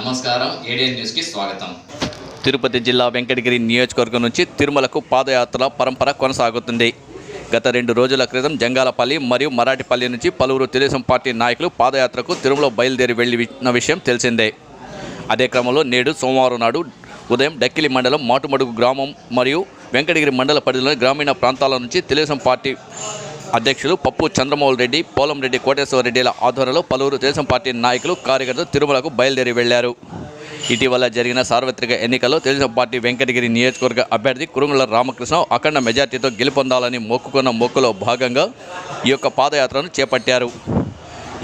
నమస్కారం. ఏడియన్ న్యూస్కి స్వాగతం. తిరుపతి జిల్లా వెంకటగిరి నియోజకవర్గం నుంచి తిరుమలకు పాదయాత్ర పరంపర కొనసాగుతుంది. గత రెండు రోజుల క్రితం జంగాలపల్లి మరియు మరాఠిపల్లి నుంచి పలువురు తెలుగుదేశం పార్టీ నాయకులు పాదయాత్రకు తిరుమల బయలుదేరి వెళ్ళిన విషయం తెలిసిందే. అదే క్రమంలో నేడు సోమవారం నాడు ఉదయం డక్కిలి మండలం మాటుమడుగు గ్రామం మరియు వెంకటగిరి మండల పరిధిలోని గ్రామీణ ప్రాంతాల నుంచి తెలుగుదేశం పార్టీ అధ్యక్షులు పప్పు చంద్రమోహన్ రెడ్డి పోలంరెడ్డి కోటేశ్వర రెడ్డిల ఆధ్వర్యంలో పలువురు తెలుగుదేశం పార్టీ నాయకులు కార్యకర్తలు తిరుమలకు బయలుదేరి వెళ్ళారు ఇటీవల జరిగిన సార్వత్రిక ఎన్నికల్లో తెలుగుదేశం పార్టీ వెంకటగిరి నియోజకవర్గ అభ్యర్థి కురుంగుల రామకృష్ణ అఖండ మెజార్టీతో గెలుపొందాలని మొక్కుకున్న మొక్కులో భాగంగా ఈ యొక్క పాదయాత్రను చేపట్టారు.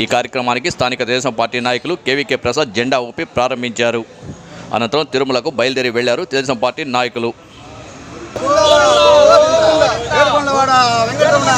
ఈ కార్యక్రమానికి స్థానిక తెలుగుదేశం పార్టీ నాయకులు కేవీకే ప్రసాద్ జెండా ఊపి ప్రారంభించారు. అనంతరం తిరుమలకు బయలుదేరి వెళ్ళారు తెలుగుదేశం పార్టీ నాయకులు. வாடா வெங்கடரமணா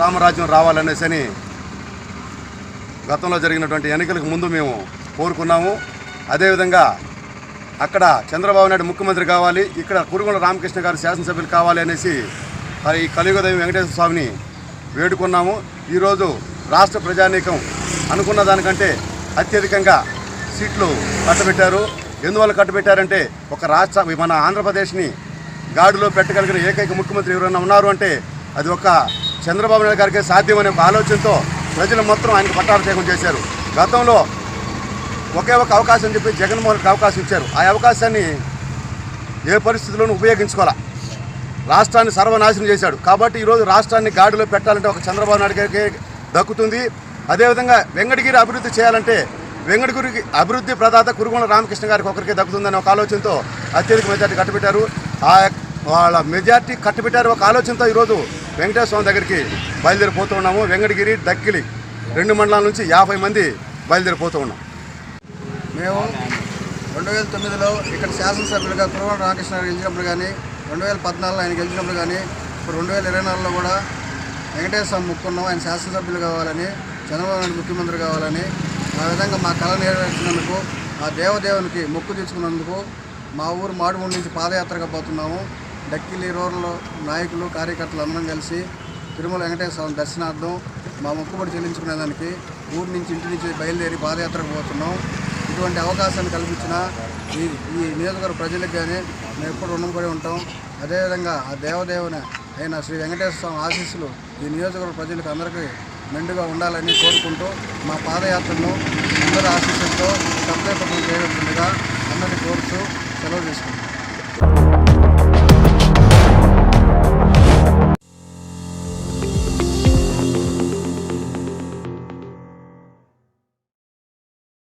రామరాజ్యం రావాలనేసి అని గతంలో జరిగినటువంటి ఎన్నికలకు ముందు మేము కోరుకున్నాము. అదేవిధంగా అక్కడ చంద్రబాబు నాయుడు ముఖ్యమంత్రి కావాలి ఇక్కడ కురుగుండ రామకృష్ణ గారు శాసనసభ్యులు కావాలి అనేసి మరి ఈ కలియుగదైవం వెంకటేశ్వర స్వామిని వేడుకున్నాము. ఈరోజు రాష్ట్ర ప్రజానీకం అనుకున్న దానికంటే అత్యధికంగా సీట్లు కట్టబెట్టారు. ఎందువల్ల కట్టబెట్టారంటే ఒక రాష్ట్ర మన ఆంధ్రప్రదేశ్ని గాడిలో పెట్టగలిగిన ఏకైక ముఖ్యమంత్రి ఎవరైనా ఉన్నారు అంటే అది ఒక చంద్రబాబు నాయుడు గారికి సాధ్యమనే ఒక ఆలోచనతో ప్రజలు మొత్తం ఆయనకు పట్టాభిషేకం చేశారు. గతంలో ఒకే ఒక అవకాశం చెప్పి జగన్మోహన్ రెడ్డికి అవకాశం ఇచ్చారు. ఆ అవకాశాన్ని ఏ పరిస్థితుల్లోనూ ఉపయోగించుకోవాలా? రాష్ట్రాన్ని సర్వనాశనం చేశాడు. కాబట్టి ఈరోజు రాష్ట్రాన్ని గాడిలో పెట్టాలంటే ఒక చంద్రబాబు నాయుడు గారికి దక్కుతుంది. అదేవిధంగా వెంకటగిరి అభివృద్ధి చేయాలంటే వెంకటగిరికి అభివృద్ధి ప్రదాత కురుగుల రామకృష్ణ గారికి ఒకరికి దక్కుతుందనే ఒక ఆలోచనతో అత్యధిక మెజార్టీ కట్టబెట్టారు. ఆ వాళ్ళ మెజార్టీ కట్టబెట్టారు ఒక ఆలోచనతో ఈరోజు వెంకటేశ్వర స్వామి దగ్గరికి బయలుదేరిపోతూ ఉన్నాము. వెంకటగిరి డక్కిలి రెండు మండలాల నుంచి యాభై మంది బయలుదేరిపోతూ ఉన్నాం. మేము రెండు వేల తొమ్మిదిలో ఇక్కడ శాసనసభ్యులుగా కురవాడ రామకృష్ణ గెలిచినప్పుడు కానీ రెండు వేల పద్నాలుగులో ఆయన గెలిచినప్పుడు కానీ ఇప్పుడు రెండు వేల ఇరవై నాలుగులో కూడా వెంకటేశ్వర స్వామి ముక్కున్నాం. ఆయన శాసనసభ్యులు కావాలని చంద్రబాబు నాయుడు ముఖ్యమంత్రి కావాలని ఆ విధంగా మా కళ నెరవేర్చినందుకు ఆ దేవదేవునికి మొక్కు తీసుకున్నందుకు మా ఊరు మాడుమూడి నుంచి పాదయాత్రగా పోతున్నాము. డక్కిలి రూరల్ నాయకులు కార్యకర్తలు అందరం కలిసి తిరుమల వెంకటేశ్వర స్వామి దర్శనార్థం మా మొక్కుబడి చెల్లించుకునేదానికి ఊరి నుంచి ఇంటి నుంచి బయలుదేరి పాదయాత్రకు పోతున్నాం. ఇటువంటి అవకాశాన్ని కల్పించిన ఈ ఈ నియోజకవర్గ ప్రజలకు కానీ మేము ఎప్పుడు రుణంపడి ఉంటాం. అదేవిధంగా ఆ దేవదేవుని అయిన శ్రీ వెంకటేశ్వర స్వామి ఆశీస్సులు ఈ నియోజకవర్గ ప్రజలకు అందరికీ మెండుగా ఉండాలని కోరుకుంటూ మా పాదయాత్రను అందరి ఆశీస్సులతో సఫలీకృతం చేయవలసిందిగా అందరినీ కోరుతూ సెలవు తీసుకుంటాం